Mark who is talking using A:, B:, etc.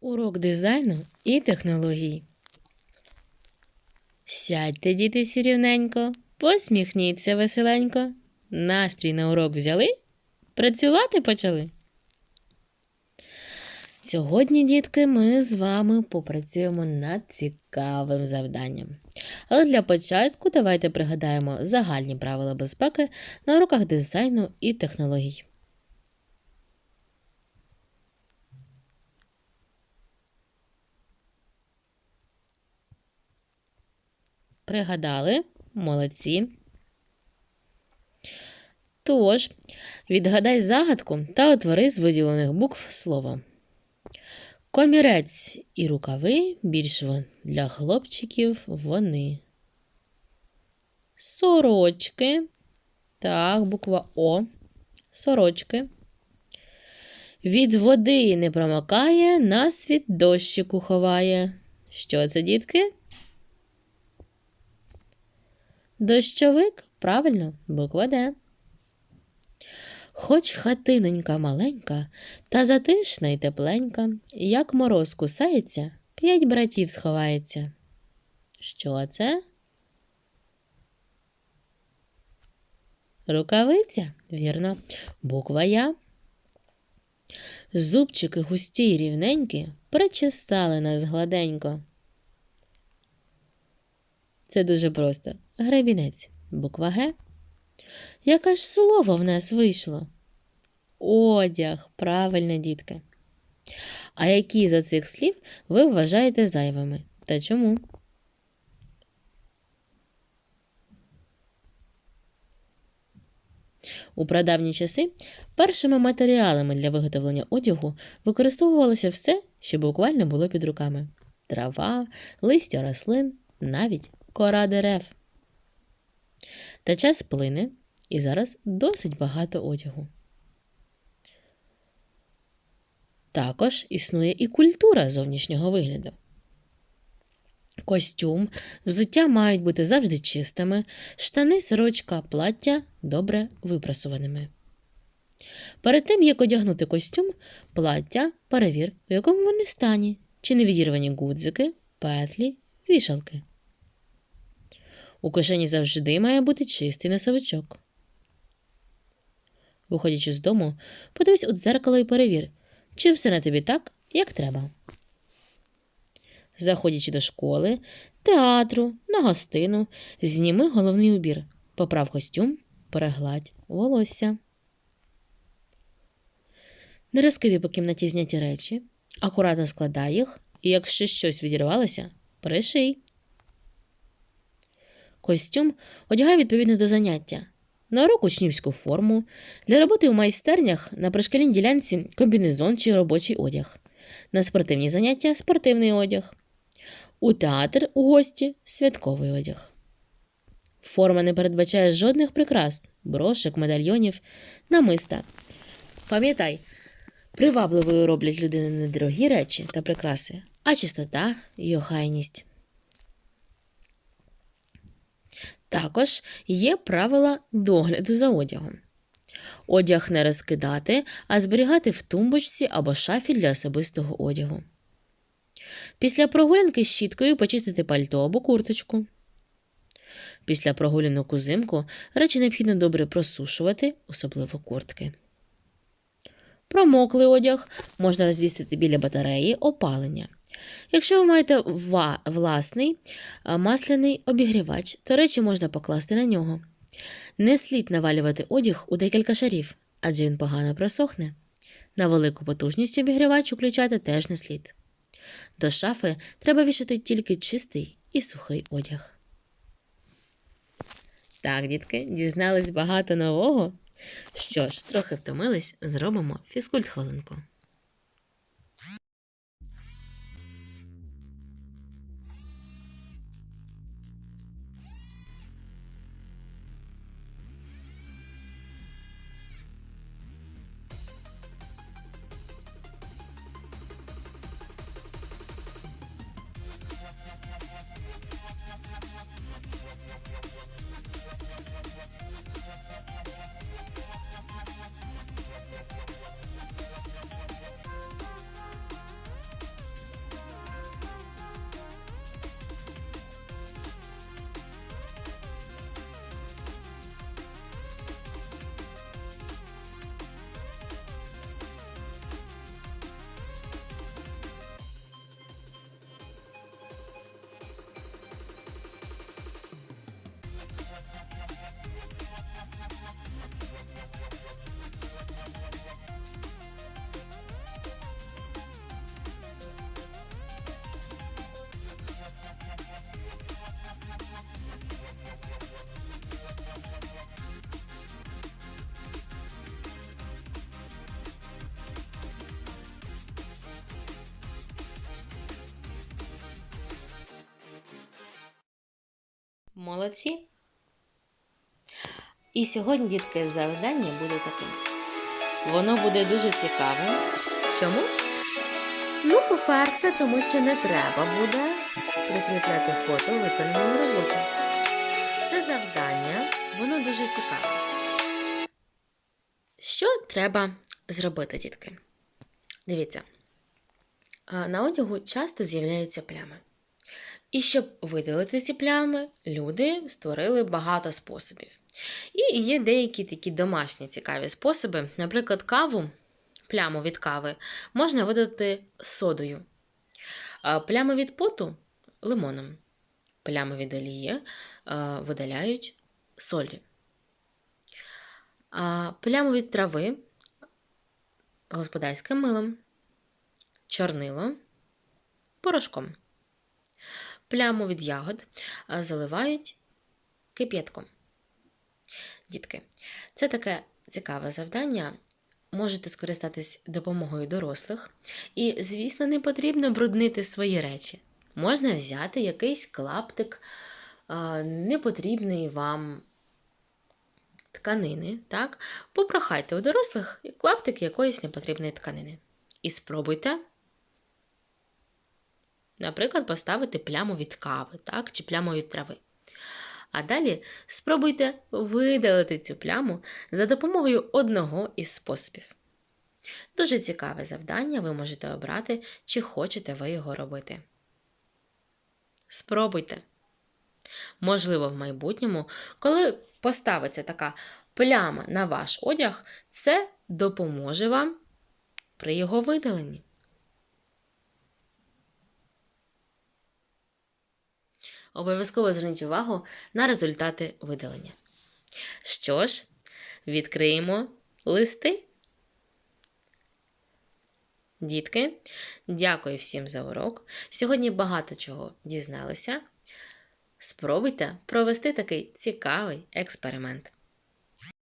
A: Урок дизайну і технологій. Сядьте, діти, сірівненько, посміхніться веселенько. Настрій на урок взяли? Працювати почали? Сьогодні, дітки, ми з вами попрацюємо над цікавим завданням. Але для початку давайте пригадаємо загальні правила безпеки на уроках дизайну і технологій. Пригадали? Молодці. Тож, відгадай загадку та утвори з виділених букв слово. Комірець і рукави більш для хлопчиків вони. Сорочки. Так, буква О. Сорочки. Від води не промокає, нас від дощику ховає. Що це, дітки? Дощовик, правильно, буква Д. Хоч хатиненька маленька, та затишна й тепленька, як мороз кусається, п'ять братів сховається. Що це? Рукавиця, вірно, буква Я. Зубчики густі й рівненькі причесали нас гладенько. Це дуже просто. Гребінець, буква Г. Яке ж слово в нас вийшло? Одяг, правильно, дітки. А які з цих слів ви вважаєте зайвими? Та чому? У прадавні часи першими матеріалами для виготовлення одягу використовувалося все, що буквально було під руками: трава, листя рослин, навіть кора дерев. Та час плине, і зараз досить багато одягу. Також існує і культура зовнішнього вигляду. Костюм, взуття мають бути завжди чистими, штани, сорочка, плаття добре випрасуваними. Перед тим, як одягнути костюм, плаття перевір, в якому вони стані, чи не відірвані гудзики, петлі, вішалки. У кишені завжди має бути чистий носовичок. Виходячи з дому, подивись у дзеркало і перевір, чи все на тобі так, як треба. Заходячи до школи, театру, на гостину, зніми головний убір, поправ костюм, перегладь волосся. Не розкидай по кімнаті зняті речі, акуратно складай їх, і якщо щось відірвалося, приший. Костюм одягай відповідно до заняття. На урок учнівську форму, для роботи у майстернях на пришкільній ділянці комбінезон чи робочий одяг, на спортивні заняття спортивний одяг, у театр у гості святковий одяг. Форма не передбачає жодних прикрас, брошек, медальйонів, намиста. Пам'ятай, привабливою роблять людини не дорогі речі та прикраси, а чистота й охайність. Також є правила догляду за одягом. Одяг не розкидати, а зберігати в тумбочці або шафі для особистого одягу. Після прогулянки з щіткою почистити пальто або курточку. Після прогулянок узимку речі необхідно добре просушувати, особливо куртки. Промоклий одяг можна розвісити біля батареї опалення. Якщо ви маєте власний масляний обігрівач, то речі можна покласти на нього. Не слід навалювати одяг у декілька шарів, адже він погано просохне. На велику потужність обігрівач включати теж не слід. До шафи треба вішати тільки чистий і сухий одяг. Так, дітки, дізнались багато нового. Що ж, трохи втомились, зробимо фізкульт хвилинку. Молодці. І сьогодні, дітки, завдання буде таким. Воно буде дуже цікавим. Чому? Ну, по-перше, тому що не треба буде прикріпляти фото виконаної роботи. Це завдання, воно дуже цікаве. Що треба зробити, дітки? Дивіться, на одягу часто з'являються плями. І щоб видалити ці плями, люди створили багато способів. І є деякі такі домашні цікаві способи. Наприклад, каву, пляму від кави можна видалити содою, а плями від поту лимоном, плями від олії видаляють солі. Пляму від трави господарським милом, чорнило порошком. Пляму від ягод заливають кип'ятком. Дітки, це таке цікаве завдання. Можете скористатись допомогою дорослих. І, звісно, не потрібно бруднити свої речі. Можна взяти якийсь клаптик непотрібної вам тканини, так? Попрохайте у дорослих клаптик якоїсь непотрібної тканини. І спробуйте, наприклад, поставити пляму від кави, так? чи пляму від трави. А далі спробуйте видалити цю пляму за допомогою одного із способів. Дуже цікаве завдання, ви можете обрати, чи хочете ви його робити. Спробуйте. Можливо, в майбутньому, коли поставиться така пляма на ваш одяг, це допоможе вам при його видаленні. Обов'язково зверніть увагу на результати видалення. Що ж, відкриємо листи. Дітки, дякую всім за урок. Сьогодні багато чого дізналися. Спробуйте провести такий цікавий експеримент.